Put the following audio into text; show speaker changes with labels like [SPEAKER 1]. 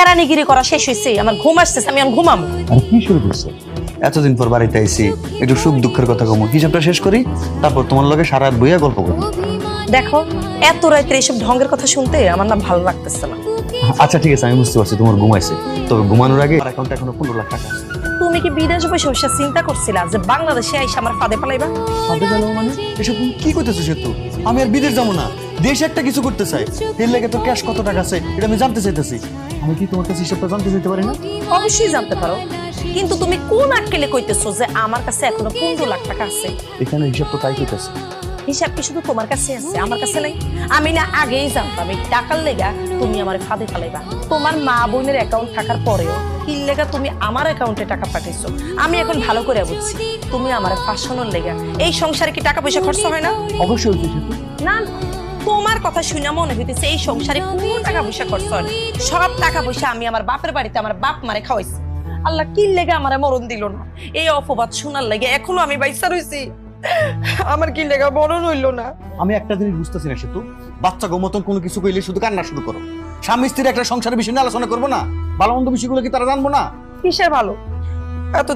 [SPEAKER 1] কেরানিগিরি করা শেষ হয়েছে আমার ঘুম আসতেছে আমি এখন ঘুমাম
[SPEAKER 2] আরে কি শুরু করছ? এতদিন পর বাড়িতে আইছি একটু সুখ দুঃখের কথা কমো। হিসাবটা শেষ করি তারপর তোমার লগে সারা রাত বইয়া গল্প করব।
[SPEAKER 1] দেখো এত রাত্রে এইসব ঢঙ্গের কথা শুনতে আমার না ভালো লাগতেছে না।
[SPEAKER 2] আচ্ছা ঠিক আছে আমি বুঝতে পারছি তোমার ঘুমাইছে তবে ঘুমানোর আগে অ্যাকাউন্টে এখনও পনেরো লাখ টাকা আছে।
[SPEAKER 1] তুমি কি বিদেশ বসে বসে চিন্তা করছিলা যে বাংলাদেশে আইসা আমার ফাঁদে পালাইবা
[SPEAKER 2] ফাঁদে গেল মানে? এসব কি করতেছো সেতু? আমি আর বিদেশ যাব না। দেশে একটা কিছু করতে চাই এর লাগে তো ক্যাশ কত টাকা আছে এটা আমি জানতে চাইতেছি। আমি কি তোমার কাছে হিসাবটা জানতে চাইতে পারি না?
[SPEAKER 1] অবশ্যই জানতে পারো। কিন্তু তুমি কোন আটকেলে কইতেছো যে আমার কাছে এখনও পনেরো লাখ টাকা আছে?
[SPEAKER 2] এখানে হিসাব তো তাই করতেছে
[SPEAKER 1] হিসাব কি শুধু তোমার কাছে আছে? আমার কাছে নাই। আমি না আগেই জানতাম এই টাকার লেগা তুমি আমার ফাঁদে ফালাইবা। তোমার মা বোনের অ্যাকাউন্ট থাকার পরেও কি লেগা তুমি আমার অ্যাকাউন্টে টাকা পাঠাইছো। আমি এখন ভালো করে বুঝছি তুমি আমার ফাঁসানোর লেগা। এই সংসারে কি টাকা পয়সা খরচ হয় না?
[SPEAKER 2] অবশ্যই
[SPEAKER 1] না, তোমার কথা শুনে মনে হইতেছে এই সংসারে কোনো টাকা পয়সা খরচ সব টাকা পয়সা আমি আমার বাপের বাড়িতে আমার বাপ মারে খাওয়াইছি। আল্লাহ কি লেগে আমার মরণ দিল না? এই অপবাদ শোনার লেগে এখনও আমি বাইসা রইছি। আমার কি লেগা মরণ হইল না?
[SPEAKER 2] আমি একটা জিনিস বুঝতেছি না সেতু। বাচ্চা গো মতন কোনো কিছু কইলে শুধু কান্না শুরু করো। স্বামী স্ত্রীর একটা সংসারের বিষয় নিয়ে আলোচনা করব না? ভালো মন্দ বিষয়গুলো কি তারা জানব না?
[SPEAKER 1] কিসের ভালো? এত